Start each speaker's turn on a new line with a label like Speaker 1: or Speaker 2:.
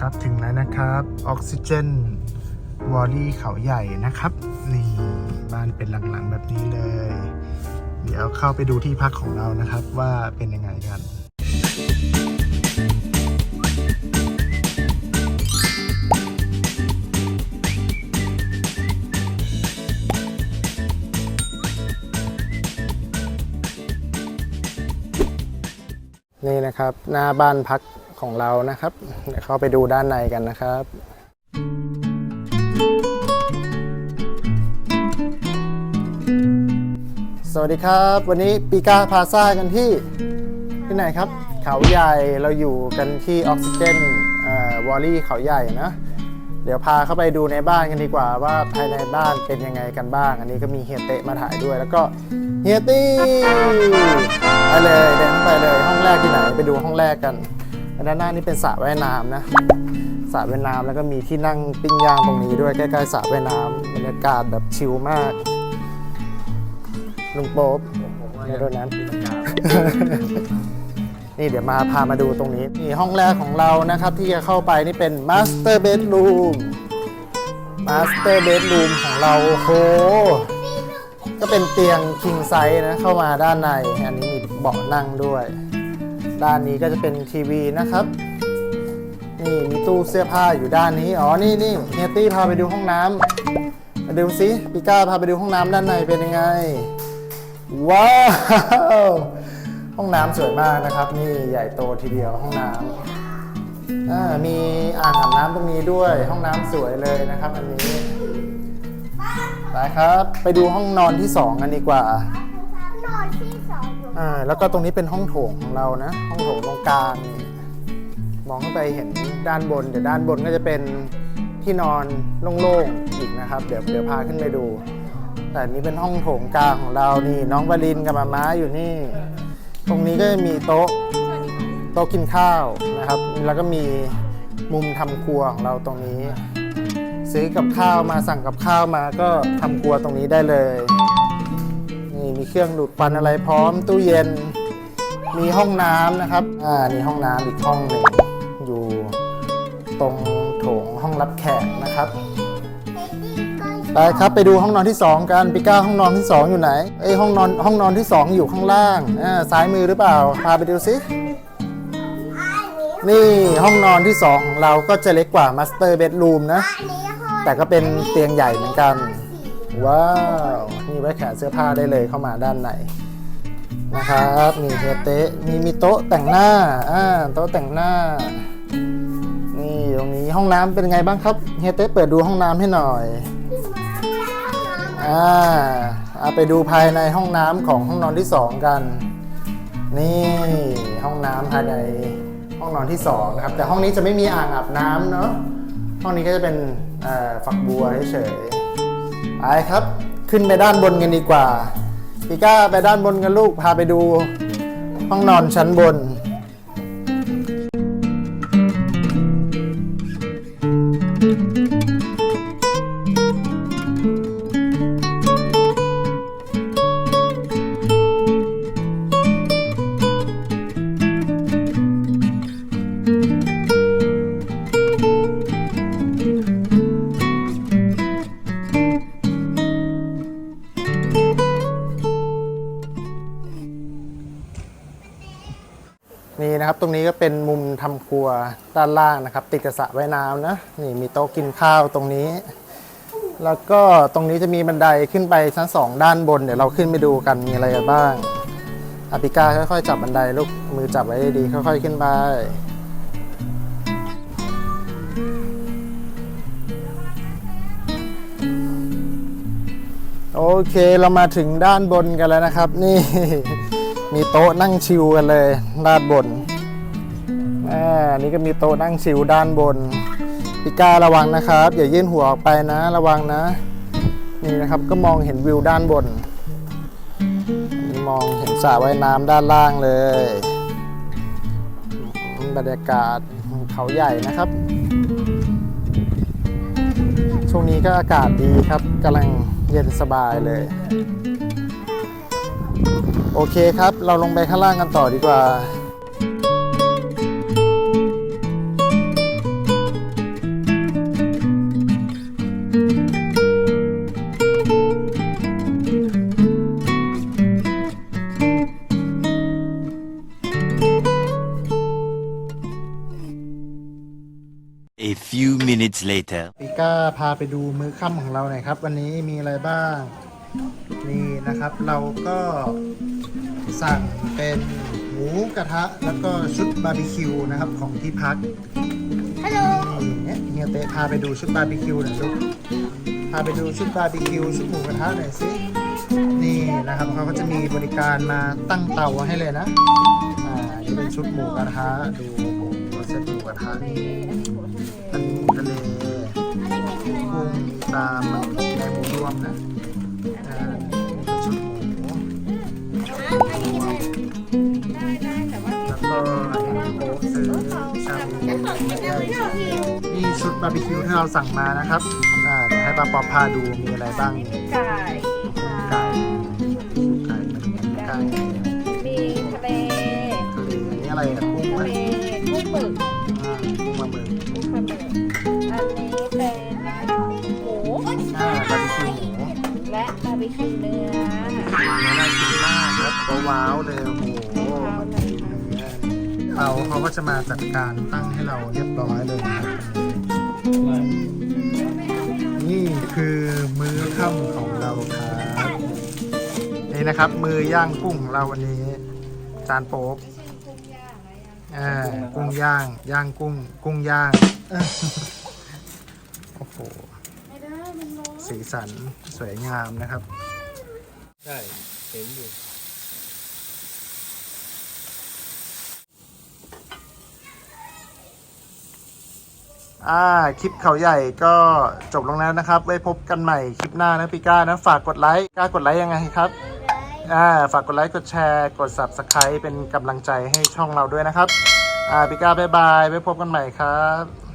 Speaker 1: นะครับ ถึงแล้วนะครับออกซิเจนวอลลี่เขาใหญ่นะครับ นี่บ้านเป็นหลังๆแบบนี้เลย เดี๋ยวเข้าไปดูที่พักของเรานะครับว่าเป็นยังไงกันนี่นะครับ หน้าบ้านพัก ของเรานะครับเดี๋ยวเข้าไปดูด้านในกันนะครับสวัสดีครับ วันนี้ปีกาพาซ่ากันที่ที่ไหนครับ เขาใหญ่เราอยู่กันที่ออกซิเจนวอลลี่เขาใหญ่นะเดี๋ยวพาเข้าไปดูในบ้านกันดีกว่าว่าภายในบ้านเป็นยังไงกันบ้าง อันนี้ก็มีเฮียเตะมาถ่ายด้วย แล้วก็เฮียตี้ไปเลยเดินเข้าไปเลยห้องแรกที่ไหนไปดูห้องแรกกัน ด้านหน้านี่เป็นสระว่ายน้ำนะสระว่ายน้ำแล้วก็มีที่นั่งปิ้งย่างตรงนี้ด้วยใกล้ๆสระว่ายน้ำบรรยากาศแบบชิลมาก ลุงโป๊บในรถนั้นนี่เดี๋ยวมาพามาดูตรงนี้นี่ห้องแรกของเรานะครับที่จะเข้าไปนี่เป็น Master Bedroom Master Bedroom ของเราโอ้โหก็เป็นเตียง king size นะเข้ามาด้านใน อันนี้มีเบาะนั่งด้วย ด้านนี้ก็จะเป็นทีวีนะครับ นี่มีตู้เสื้อผ้าอยู่ด้านนี้ อ๋อ นี่นี่เฮียตี้พาไปดูห้องน้ำมาดูสิปิก้าพาไปดูห้องน้ำด้านในเป็นยังไง ว้าว ห้องน้ำสวยมากนะครับ นี่ใหญ่โตทีเดียวห้องน้ำมีอ่างอาบน้ำตรงนี้ด้วย ห้องน้ำสวยเลยนะครับอันนี้ไปครับ ไปดูห้องนอนที่2กันดีกว่า
Speaker 2: นอนที่ อ่า
Speaker 1: แล้วก็ตรงนี้เป็นห้องโถงของเรานะ ห้องโถงตรงกลางนี่มองขึ้นไปเห็นด้านบน เดี๋ยวด้านบนก็จะเป็นที่นอนโล่งๆอีกนะครับ เดี๋ยวเดี๋ยวพาขึ้นไปดู แต่นี้เป็นห้องโถงกลางของเรานี่น้องวลินกับมาม้าอยู่นี่ ตรงนี้ก็จะมีโต๊ะโต๊ะกินข้าวนะครับ แล้วก็มีมุมทำครัวของเราตรงนี้ ซื้อกับข้าวมาสั่งกับข้าวมาก็ทำครัวตรงนี้ได้เลย มีเครื่องดูดควันอะไรพร้อม ตู้เย็น มีห้องน้ำนะครับ อ่านี่ห้องน้ำอีกห้องหนึ่งอยู่ตรงโถงห้องรับแขกนะครับ
Speaker 2: เบบี้ก็
Speaker 1: ไปครับไปดูห้องนอนที่ 2 กันปิก้าห้องนอนที่ 2 อยู่ไหนเอ้ยห้องนอนห้องนอนที่ 2 อยู่ข้างล่างอ่าซ้ายมือหรือเปล่าพาไปดูสิ
Speaker 2: อันนี้
Speaker 1: นี่ห้องนอนที่ 2 ของเราก็จะเล็กกว่ามาสเตอร์เบดรูมนะ
Speaker 2: อันนี้ห้อง
Speaker 1: แต่ก็เป็นเตียงใหญ่เหมือนกัน ว้าวนี่ไว้แขวนเสื้อผ้าได้เลยเข้ามาด้านในนะครับมีเฮเตะมีมีโต๊ะแต่งหน้าอ่าโต๊ะแต่งหน้า นี่ตรงนี้ห้องน้ำเป็นไงบ้างครับเฮเตะเปิดดูห้องน้ำให้หน่อยอ่าเอาไปดูภายในห้องน้ำของห้องนอนที่2กัน นี่ห้องน้ำภายในห้องนอนที่2นะครับแต่ห้องนี้จะไม่มีอ่างอาบน้ำเนาะห้องนี้ก็จะเป็นฝักบัวเฉยๆ ไปครับ ขึ้นไปด้านบนกันดีกว่าปีก้าไปด้านบนกันลูกพาไปดูห้องนอนชั้นบน นะครับ ตรงนี้ก็เป็นมุมทำครัวด้านล่างนะครับ ติดกับสระว่ายน้ำนะนี่มีโต๊ะกินข้าวตรงนี้ แล้วก็ตรงนี้จะมีบันไดขึ้นไปชั้นสองด้านบนเดี๋ยวเราขึ้นไปดูกันมีอะไรกันบ้างอาปิก้าค่อยๆจับบันไดลูกมือจับไว้ดีๆค่อยๆขึ้นไปโอเคเรามาถึงด้านบนกันแล้วนะครับ นี่มีโต๊ะนั่งชิวกันเลยด้านบน นี่ก็มีโต๊ะนั่งชิวด้านบนปิก้าระวังนะครับ อย่ายื่นหัวออกไปนะ ระวังนะ นี่นะครับก็มองเห็นวิวด้านบนนี่มองเห็นสระว่ายน้ำด้านล่างเลย บรรยากาศเขาใหญ่นะครับ ช่วงนี้ก็อากาศดีครับกำลังเย็นสบายเลย โอเคครับ เราลงไปข้างล่างกันต่อดีกว่า
Speaker 3: minutes later.
Speaker 1: ปีก้าพาไปดูมื้อค่ำของเราหน่อยครับ วันนี้มีอะไรบ้าง นี่นะครับเราก็สั่งเป็นหมูกระทะ แล้วก็ชุดบาร์บีคิวนะครับของที่พัก
Speaker 2: ฮัลโหล
Speaker 1: นี่เนี่ยเฮียเตะพาไปดูชุดบาร์บีคิวหน่อยลูกพาไปดูชุดบาร์บีคิวชุดหมูกระทะหน่อยสินี่นะครับเขาก็จะมีบริการมาตั้งเตาให้เลยนะอ่านี่เป็นชุดหมูกระทะดูโอ้โห เซตหมูกระทะนี่อันนี้หมูทะเลกุ้งมีปลาหมึกในหมูรวมนะอ่านี่เป็นชุดหมูแล้วก็โป๊ซื้อชาบูนี่ชุดบาร์บีคิวที่เราสั่งมานะครับอ่าเดี๋ยวให้ป้าป๊อปพาดูมีอะไรบ้าง
Speaker 4: ไก่
Speaker 1: น่ากินมากครับก็ว้าวเลยโอ้โหมันกินเนื้อเราเขาก็จะมาจัดการตั้งให้เราเรียบร้อยเลยนะครับนี่คือมื้อค่ำของเราครับนี่นะครับ มือย่างกุ้งของเราวันนี้ จานโป๊บอ่ากุ้งย่าง ย่างกุ้ง กุ้งย่าง โอ้โห สีสันสวยงามนะครับ
Speaker 5: ใช่ เห็นอยู่
Speaker 1: อ่า คลิปเขาใหญ่ก็จบลงแล้วนะครับ ไว้พบกันใหม่คลิปหน้านะพี่ก้านะ ฝากกดไลค์กล้ากดไลค์ยังไงครับ อ่า ฝากกดไลค์ กดแชร์ กด subscribe เป็นกำลังใจให้ช่องเราด้วยนะครับ อ่าพี่ก้าบายบาย ไว้พบกันใหม่ครับ